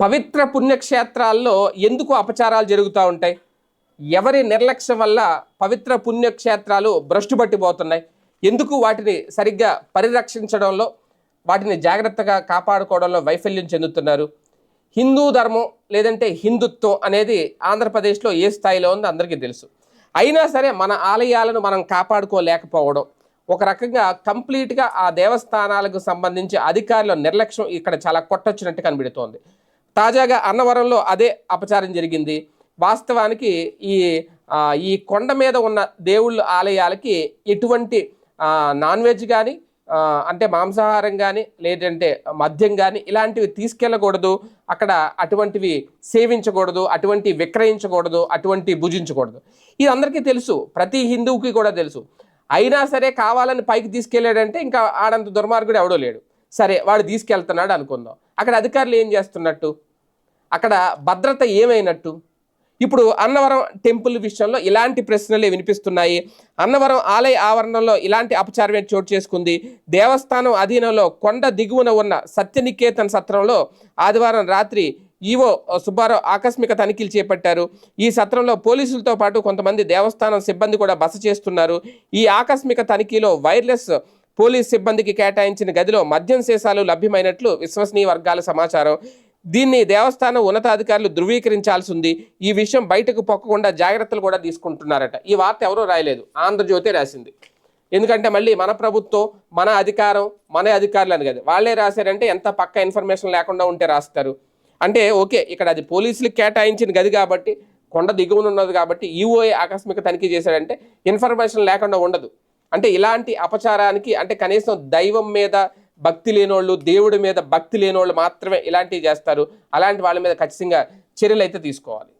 పవిత్ర పుణ్యక్షేత్రాల్లో ఎందుకు అపచారాలు జరుగుతూ ఉంటాయి? ఎవరి నిర్లక్ష్యం వల్ల పవిత్ర పుణ్యక్షేత్రాలు భ్రష్టు పట్టిపోతున్నాయి? ఎందుకు వాటిని సరిగ్గా పరిరక్షించడంలో వాటిని జాగ్రత్తగా కాపాడుకోవడంలో వైఫల్యం చెందుతున్నారు? హిందూ ధర్మం లేదంటే హిందుత్వం అనేది ఆంధ్రప్రదేశ్లో ఏ స్థాయిలో ఉందో అందరికీ తెలుసు. అయినా సరే మన ఆలయాలను మనం కాపాడుకోలేకపోవడం ఒక రకంగా కంప్లీట్గా ఆ దేవస్థానాలకు సంబంధించి అధికారుల నిర్లక్ష్యం ఇక్కడ చాలా కొట్టొచ్చినట్టు కనిపెడుతోంది తాజాగా అన్నవరంలో అదే అపచారం జరిగింది. వాస్తవానికి ఈ ఈ కొండ మీద ఉన్న దేవుళ్ళ ఆలయాలకి ఎటువంటి నాన్ వెజ్ కానీ అంటే మాంసాహారం కానీ లేదంటే మద్యం కానీ ఇలాంటివి తీసుకెళ్ళకూడదు. అక్కడ అటువంటివి సేవించకూడదు అటువంటి విక్రయించకూడదు అటువంటి భుజించకూడదు. ఇది అందరికీ తెలుసు ప్రతి హిందువుకి కూడా తెలుసు. అయినా సరే కావాలని పైకి తీసుకెళ్ళాడంటే ఇంకా ఆడంత దుర్మార్గుడు ఎవడో లేడు. సరే వాడు తీసుకెళ్తున్నాడు అనుకుందాం. అక్కడ అధికారులు ఏం చేస్తున్నట్టు? అక్కడ భద్రత ఏమైనట్టు? ఇప్పుడు అన్నవరం టెంపుల్ విషయంలో ఇలాంటి ప్రశ్నలే వినిపిస్తున్నాయి. అన్నవరం ఆలయ ఆవరణలో ఇలాంటి అపచారమే చోటు చేసుకుంది. దేవస్థానం అధీనంలో కొండ దిగువన ఉన్న సత్యనికేతన్ సత్రంలో ఆదివారం రాత్రి ఈవో సుబ్బారావు ఆకస్మిక తనిఖీలు చేపట్టారు. ఈ సత్రంలో పోలీసులతో పాటు కొంతమంది దేవస్థానం సిబ్బంది కూడా బస చేస్తున్నారు. ఈ ఆకస్మిక తనిఖీలో వైర్లెస్ పోలీస్ సిబ్బందికి కేటాయించిన గదిలో మద్యం సీసాలు లభ్యమైనట్లు విశ్వసనీయ వర్గాల సమాచారం. దీన్ని దేవస్థానం ఉన్నతాధికారులు ధృవీకరించాల్సి ఉంది ఈ విషయం బయటకు పొక్కకుండా జాగ్రత్తలు కూడా తీసుకుంటున్నారట. ఈ వార్త ఎవరూ రాయలేదు. ఆంధ్రజ్యోతి రాసింది. ఎందుకంటే మళ్ళీ మన ప్రభుత్వం మన అధికారం మన అధికారులు అని కదా. వాళ్ళే రాశారంటే ఎంత పక్క ఇన్ఫర్మేషన్ లేకుండా ఉంటే రాస్తారు. అంటే ఓకే ఇక్కడ అది పోలీసులకు కేటాయించిన గది కాబట్టి కొండ దిగువన ఉన్నది కాబట్టి ఈఓఏ ఆకస్మిక తనిఖీ చేశాడంటే ఇన్ఫర్మేషన్ లేకుండా ఉండదు. అంటే ఇలాంటి అపచారానికి అంటే కనీసం దైవం మీద భక్తి లేనోళ్ళు దేవుడి మీద భక్తి లేనోళ్ళు మాత్రమే ఇలాంటివి చేస్తారు. అలాంటి వాళ్ళ మీద ఖచ్చితంగా చర్యలు అయితే తీసుకోవాలి.